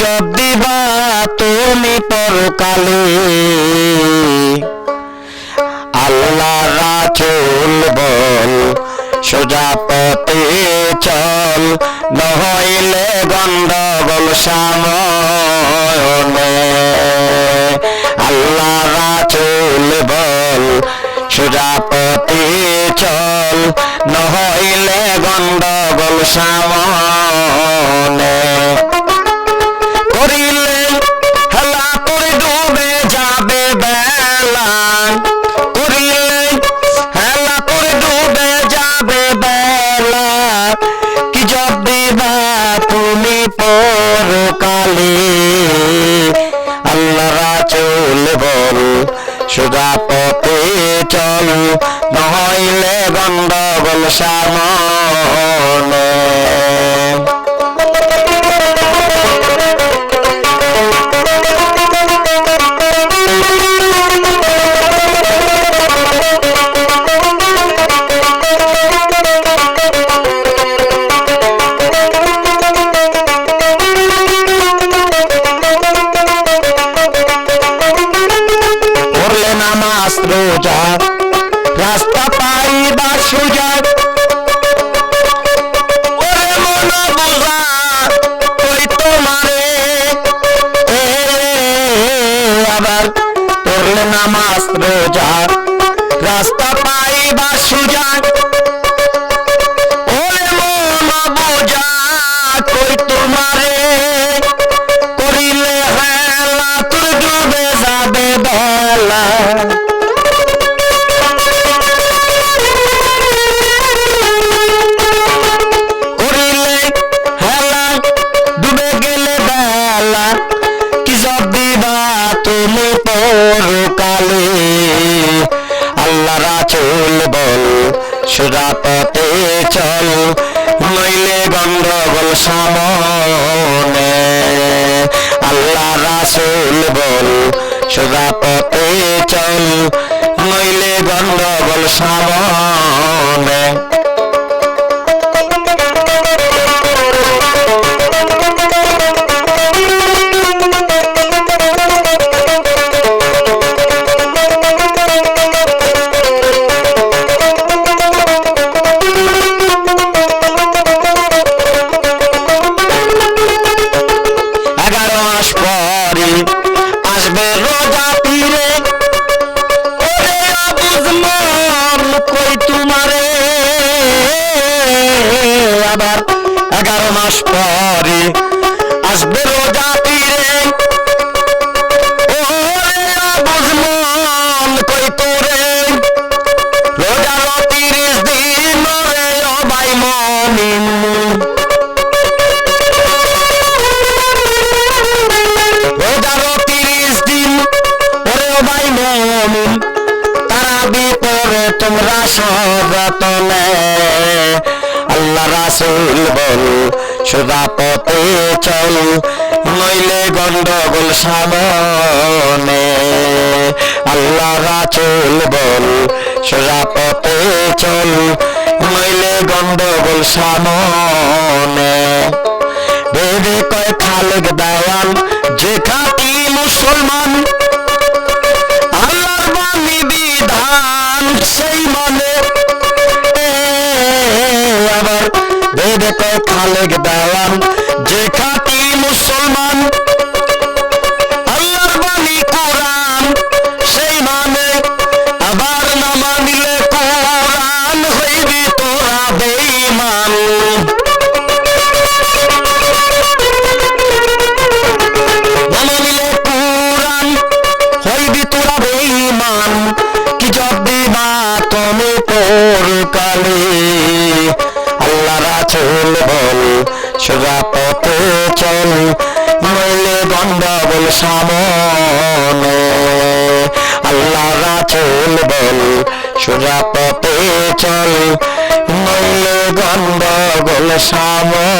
Job দিবা তুমি পরকালে। আল্লাহ রাচুল বল, সোজা পথে চল নহইলে গন্ডগোল সামনে আল্লাহ রাচুল বল, সোজা পথে চল নহইলে গন্ডগোল সামনে বল সুদা পথে চলু নহইলে গন্ডগোল সামনে। রোজা রাস্তা সুরা পথে চল, নইলে গন্ডগোল সামনে। আল্লাহ রাসুল বল সুরা পথে চল, নইলে গন্ডগোল সামনে। মাস পরে আসবে রোজা বুঝলাম কই তোরে? রোজার তিরিশ দিন রে মমিন। রোজারও তিরিশ দিন, ওরে ভাই তারা বিপরে তোমরা সবতনে আল্লাহ রাসুল বল সুদা পথে চল, নইলে গন্ডগোল সামনে। আল্লাহ রাচল বল, সেবা পথে চল, নইলে গন্ডগোল সামনে। বেদে কয় খালেক দেওয়ান, যে খাটি খালেক দেওয়ান, যে খাটি মুসলমান, আল্লাহর বাণী কোরআন, সেই মানে আবার না মানিলে কোরআন হইবি তোরা বেঈমান। বল সোজা পথে চল, নইলে গন্ডগোল সামনে। আল্লাহ রাচল বল, সোজা পথে চল, নইলে গন্ডগোল সামনে।